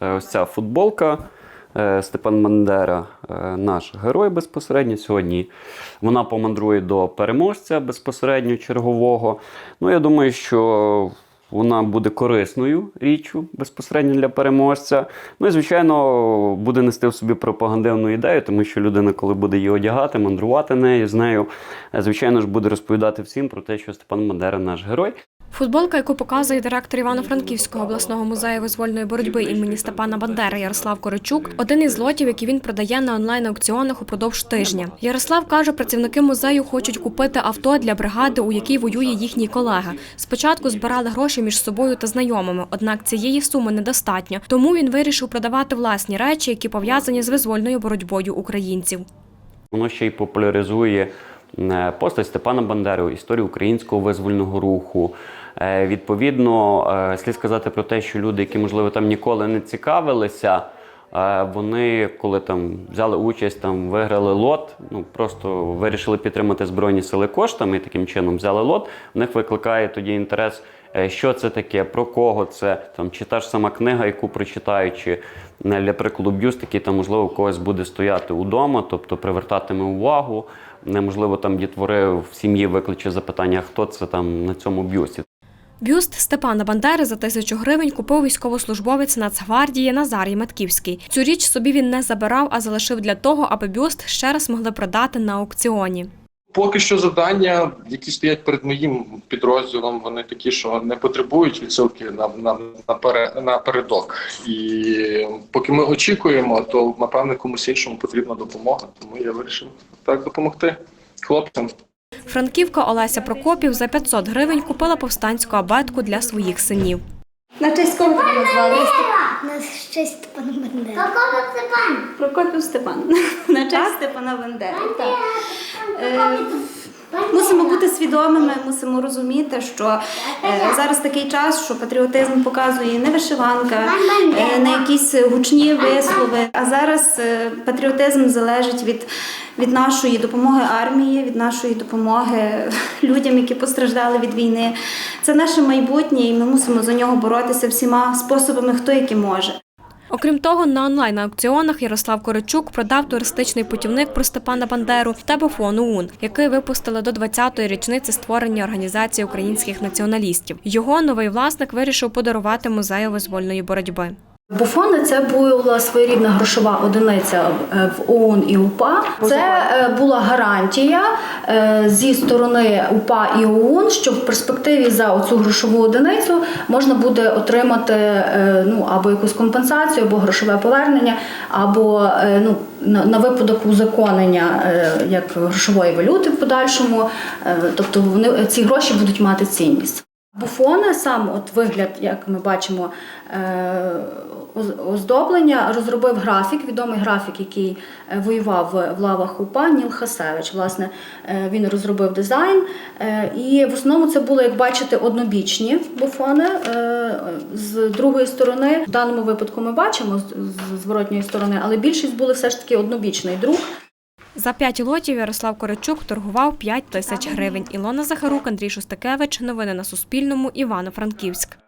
Е, Ось ця футболка. е, Степан Бандера, е, наш герой безпосередньо сьогодні. Вона помандрує до переможця безпосередньо чергового. Ну, я думаю, що вона буде корисною річчю безпосередньо для переможця. Ну і, звичайно, буде нести в собі пропагандивну ідею, тому що людина, коли буде її одягати, мандрувати нею з нею, звичайно ж, буде розповідати всім про те, що Степан Бандера наш герой. Футболка, яку показує директор Івано-Франківського обласного музею визвольної боротьби імені Степана Бандери Ярослав Коричук, один із лотів, які він продає на онлайн-аукціонах упродовж тижня. Ярослав каже, працівники музею хочуть купити авто для бригади, у якій воює їхній колега. Спочатку збирали гроші між собою та знайомими, однак цієї суми недостатньо. Тому він вирішив продавати власні речі, які пов'язані з визвольною боротьбою українців. Воно ще й популяризує постать Степана Бандери, історію українського визвольного руху. Е, Відповідно, е, слід сказати про те, що люди, які, можливо, там ніколи не цікавилися, е, вони, коли там взяли участь, там виграли лот, ну просто вирішили підтримати Збройні сили коштами і таким чином взяли лот. В них викликає тоді інтерес, е, що це таке, про кого це, там, чи та ж сама книга, яку прочитаючи, е, для прикладу, бюст, який там, можливо, у когось буде стояти удома, тобто привертатиме увагу. Неможливо, там дітвори в сім'ї викличе запитання, хто це там на цьому бюсті. Бюст Степана Бандери за тисячу гривень купив військовослужбовець Нацгвардії Назарій Матківський. Цю річ собі він не забирав, а залишив для того, аби бюст ще раз могли продати на аукціоні. Поки що завдання, які стоять перед моїм підрозділом, вони такі, що не потребують відсилки на, на, напере- напередок. І поки ми очікуємо, то напевне комусь іншому потрібна допомога. Тому я вирішив так допомогти хлопцям. Франківка Олеся Прокопів за 500 гривень купила повстанську абетку для своїх синів. На честь кого тебе назвали? На честь Степана Бандери. Прокопів Степан. Прокопів Степан. На честь Степана Бандери. Е, Мусимо бути свідомими, мусимо розуміти, що е, зараз такий час, що патріотизм показує не вишиванка, е, не якісь гучні вислови. А зараз патріотизм залежить від, від нашої допомоги армії, від нашої допомоги людям, які постраждали від війни. Це наше майбутнє, і ми мусимо за нього боротися всіма способами, хто який може. Окрім того, на онлайн-аукціонах Ярослав Коричук продав туристичний путівник про Степана Бандеру та фону УН, який випустили до 20-ї річниці створення організації українських націоналістів. Його новий власник вирішив подарувати музею визвольної боротьби. Буфони це була своєрідна грошова одиниця е, в ОУН і УПА. Це е, була гарантія е, зі сторони УПА і ОУН, що в перспективі за оцю грошову одиницю можна буде отримати е, ну або якусь компенсацію, або грошове повернення, або е, ну на, випадок узаконення е, як грошової валюти в подальшому. Е, Тобто вони ці гроші будуть мати цінність. Буфони, сам от вигляд, як ми бачимо, е, оздоблення, розробив графік, відомий графік, який е, воював в- лавах УПА Ніл Хасевич. Власне, е, він розробив дизайн. І в основному це були, як бачите, однобічні буфони. З другої сторони, в даному випадку ми бачимо з зворотньої сторони, але більшість були все ж таки однобічний друк. За п'ять лотів Ярослав Коричук торгував 5 тисяч гривень. Ілона Захарук, Андрій Шостакевич. Новини на Суспільному. Івано-Франківськ.